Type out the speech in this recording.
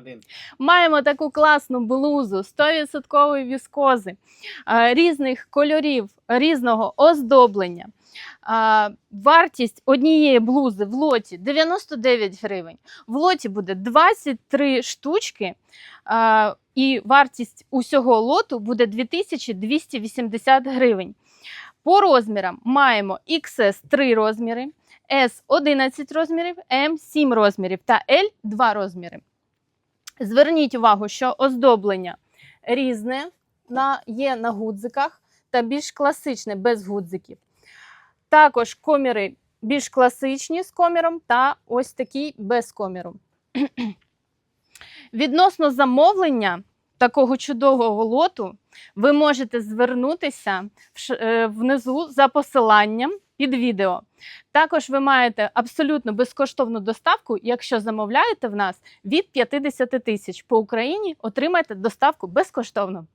Один. Маємо таку класну блузу 100% віскози, різних кольорів, різного оздоблення. Вартість однієї блузи в лоті 99 гривень. В лоті буде 23 штучки, і вартість усього лоту буде 2280 гривень. По розмірам маємо XS 3 розміри, S 11 розмірів, M 7 розмірів та L 2 розміри. Зверніть увагу, що оздоблення різне на, є на гудзиках та більш класичне без гудзиків. Також коміри більш класичні з коміром та ось такі без коміру. Відносно замовлення такого чудового лоту, ви можете звернутися е, внизу за посиланням під відео. Також ви маєте абсолютно безкоштовну доставку, якщо замовляєте в нас від 50 тисяч по Україні, отримаєте доставку безкоштовно.